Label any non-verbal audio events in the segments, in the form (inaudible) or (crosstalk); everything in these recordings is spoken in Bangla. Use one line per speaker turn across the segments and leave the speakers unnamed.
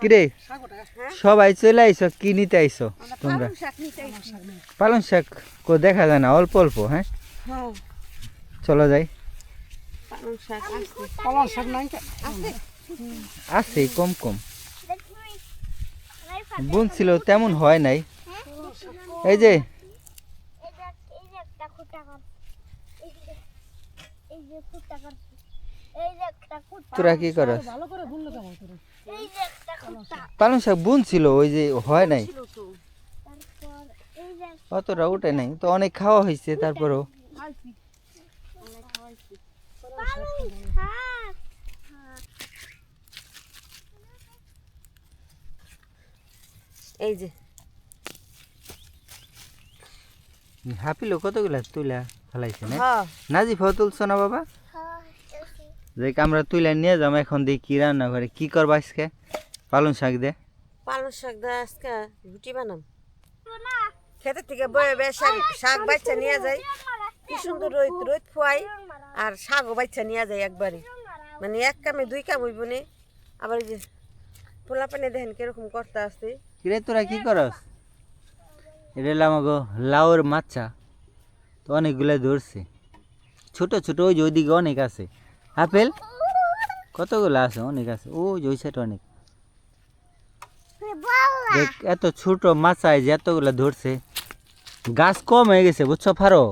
কিরে সবাই চলে আইছো কি নিতে আইছো তোমরা
পালং শাক
কো দেখা যায় না অল্প অল্প হ্যাঁ
হ্যাঁ
চলো যাই
পালং শাক
পালন শাক নাই কে
আছে
আছে কম কম বুন ছিল, তেমন হয় নাই। এই যে, তোরা কি করস? পালং শাক বুনছিল ওই যে হয় নাই। অতটা উঠে নাই, তো অনেক খাওয়া হয়েছে, তারপরেও
খাইছি অনেক খাওয়াইছি এই যে।
হাপিলো কতগুলা তুলা ফেলাইছে না?
হ্যাঁ।
নাজিফ তুলছো না বাবা? দেখ আমরা তুইলা নিয়ে যাব এখন দেখি কি রান্না করে কি করবা আজকে? পালং শাক দে।
পালং শাক দা আজকে রুটি বানাম। খেতে থেকে বয়ে বয়ে শাক শাক বাচ্চা নিয়ে যায় কি সুন্দর রোদ রোদ ফুয়াই আর শাকও বাচ্চা নিয়ে যায় একবারে। মানে এক কামে দুই কাম হইব নে। আবার যে পোলা পানি দেখেন কীরকম করতে আসছে
কিরে তোরা কি করস? এটা আমাকে লাউর মাছা। তো অনেকগুলো ধরছে। ছোট ছোট ওই যে ওইদিকে অনেক আছে। আপেল? কতগুলো আছে? অনেক আছে। ও যে ওই সাইড অনেক। দেখ এত ছোট মাছায় যে এতগুলো ধরছে। গাছ কম হয়ে গেছে বুঝছ ফারো?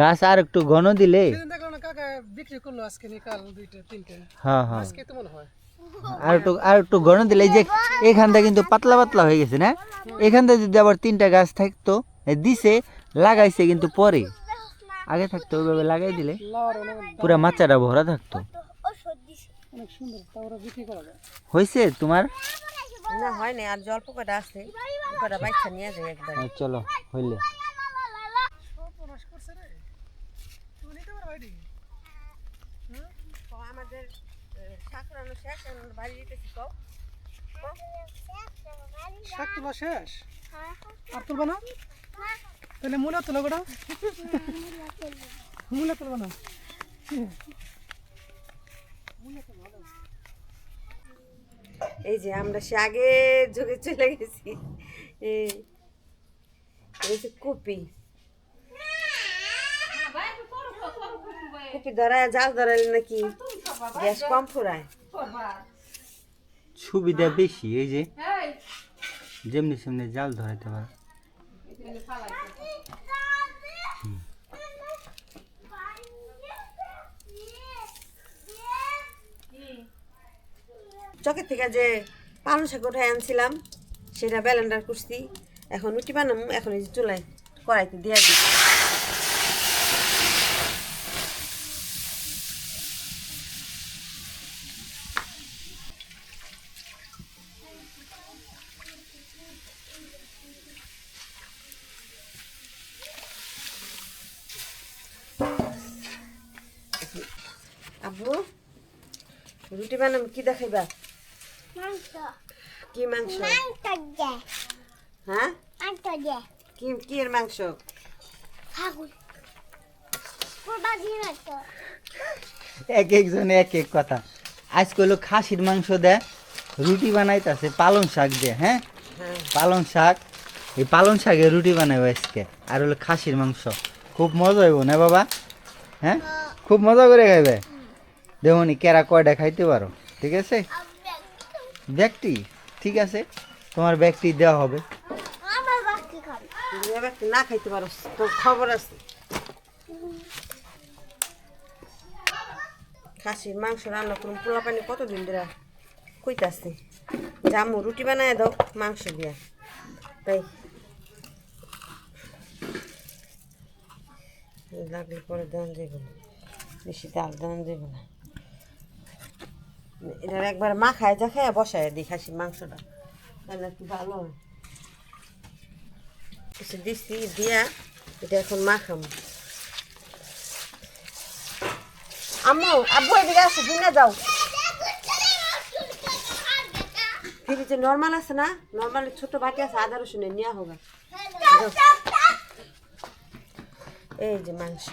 গাছ আর একটু ঘন দিলে
বিক্রি করল আজকে দুইটা তিনটা।
হ্যাঁ হ্যাঁ।
আজকে তো মনে হয়?
আর একটু আর একটু ঘন দিলে এই যে এখানটা কিন্তু পাতলা পাতলা হয়ে গেছে না? এখানটা যদি আবার তিনটা গাছ থাকতো দিছে লাগাইছে কিন্তু পরে। আগে থাকতো ওইভাবে লাগাই দিলে পুরা মাচাটা ভরা থাকতো। হয়েছে তোমার?
না হয় না আর জল পোকাটা আছে পোকাটা বাচ্চা নিয়ে যায় একবারে।
চলো হইলে
সর্বনাশ করছে রে তুমি নিতে পারো এটি
তো আমাদের ঠাকুরানো শেষ এখন বাড়ি যেতেছি কও।
শাক তোলা শেষ? আর তুলবা না? তাহলে মূলা তোলা গোটা মূলা তুলবা না?
এই যে আমরা সে আগে যুগে চলে গেছি। এই এই যে কপি। কপি ধরায় জাল ধরাইলে নাকি? গ্যাস কম ফুরায়।
সুবিধা বেশি এই যে যেমনি সেমনি জাল ধরাইতে পারে।
চকের থেকে যে পালং শাক উঠায় আনছিলাম সেটা ব্যালেন্ডার করছি। এখন রুটি বানাম এখন এই যে চুলায় কড়াইতে দিয়ে দিই আব্বু রুটি বানাম কি দেখাইবা? কি মাংস? হ্যাঁ? কি কি এর মাংস?
এক একজনে এক এক কথা। আজকে হলো খাসির মাংস দেয় রুটি বানাইতেছে পালং শাক দিয়ে হ্যাঁ?
হ্যাঁ।
পালং শাক এই পালং শাকে রুটি বানাবো আজকে। আর হলো খাসির মাংস। খুব মজা হইব না বাবা? হ্যাঁ? খুব মজা করে খাইবে? দেখুনি কেরা কয়টা খাইতে পারো ঠিক আছে? ব্যাগটি ঠিক আছে? তোমার ব্যাগটি দেওয়া হবে।
না খাইতে পারো তোর খবর আছে। খাসির মাংস রান্না করুন পোলা পানি কতদিন ধরে কইতাছে? জামু রুটি বানায় দাও মাংস দিয়া। তাই। লাগলে পরে দান দেব বেশি ডাল দান দেব না। এটার একবার মাখায় যা খায়, বসায় দিই খাসির মাংসটা। তাহলে একটু ভালো হয়। দিচ্ছি দিয়া এটা এখন মাখাম আম্মু, আব্বু এদিকে আসো দিনে যাও। ফ্রিজে নর্মাল আছে না নর্মাল ছোট বাটি আছে, আদা রসুনের নিয়ে হোক এই যে মাংস,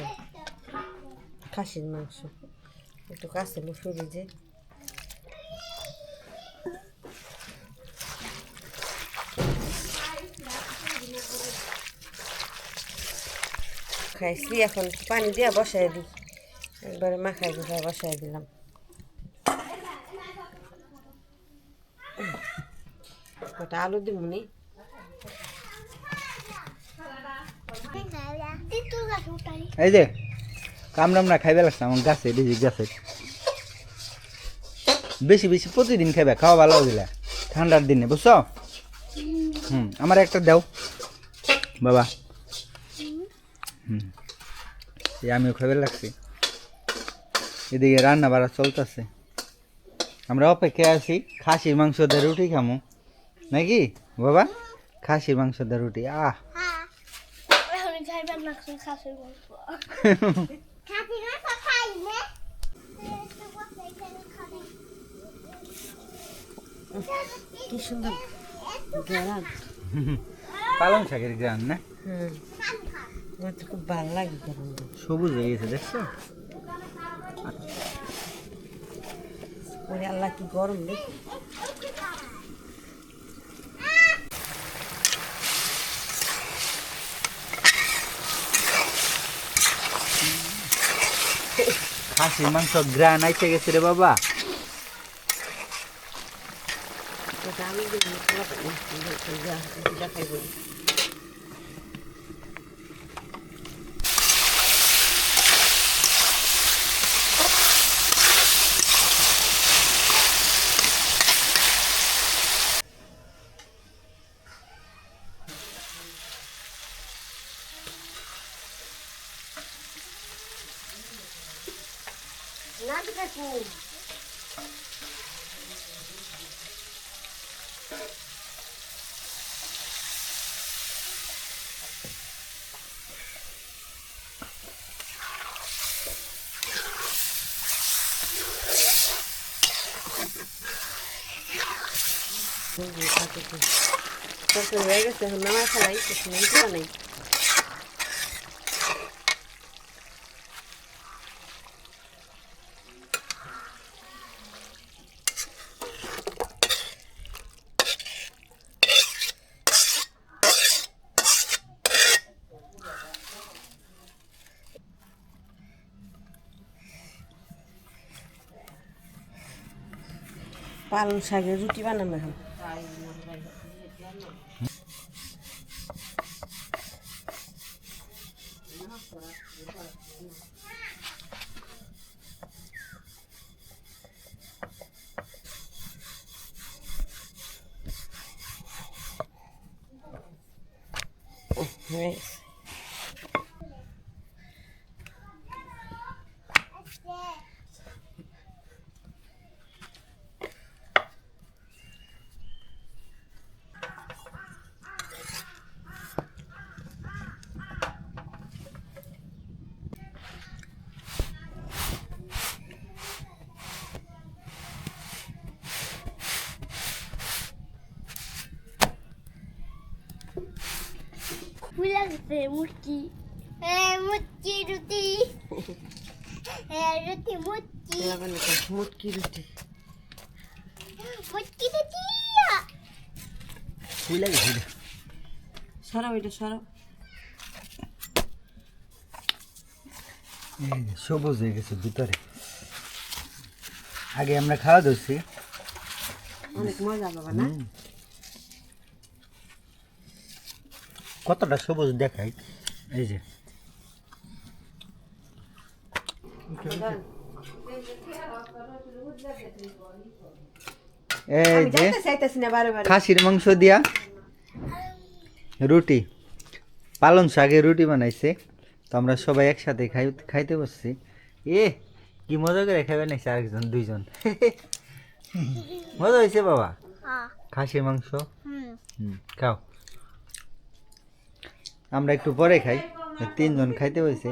খাসির মাংস। একটু কাছে ফ্রিজে। খাইছি এখন পানি দিয়ে বসাই দিই। একবারে মাখাই গুছাই বসাই দিলাম। ওটা আলু দিব নি?
এই যে কামড়াম না খাইবে লাগছে, আমার গাছে ডিজি গাছে। বেশি বেশি প্রতিদিন খাইবে, খাওয়া ভালো দিলা ঠান্ডার দিনে, বুঝছ? হুম, আমার একটা দাও। বাবা। এই আমিও খাইবে লাগছি। এদিকে রান্না বাড়া চলতেছে। আমরা অপেক্ষায় আছি খাসির মাংস দিয়ে রুটি খামো। নাকি বাবা? খাসির মাংস দিয়ে রুটি আহ।
কি সুন্দর
পালং শাকের গ্রান না?
খুব ভালো লাগে
সবুজ হয়ে গেছে দেখছ?
ওরে আল্লাহ কি গরম রে।
খাসির মাংস গ্রান আইতে গেছে রে বাবা।
আমি দিব দেখাই বলি না দেখো তরকারি হয়ে গেছে এখন নামায় ফেলাই কিছু পালং শাকের রুটি বানাবো এখন হয়ে (laughs)
Eh, ruti. Eh, ruti mutti.
এবার বানাবো মুটকি রুটি
Mutti ruti.
ফুলে গেছে রে।
সরাও এটা সরাও
সবুজ হয়ে গেছে ভিতরে আগে আমরা খাওয়া ধরছি
অনেক মজা বাবা না
কতটা সবুজ দেখাই? এই যে। এই যে খাসির মাংস দিয়া রুটি। পালন শাকের রুটি বানাইছে। তো আমরা সবাই একসাথে খাই খাইতে বসছি। এ কি মজা করে খাবে নাকি আরেকজন দুইজন। (laughs) মজা হয়েছে বাবা?
Ah.
খাসির মাংস. হুম খাও। আমরা একটু পরে খাই। তিনজন খাইতে হয়েছে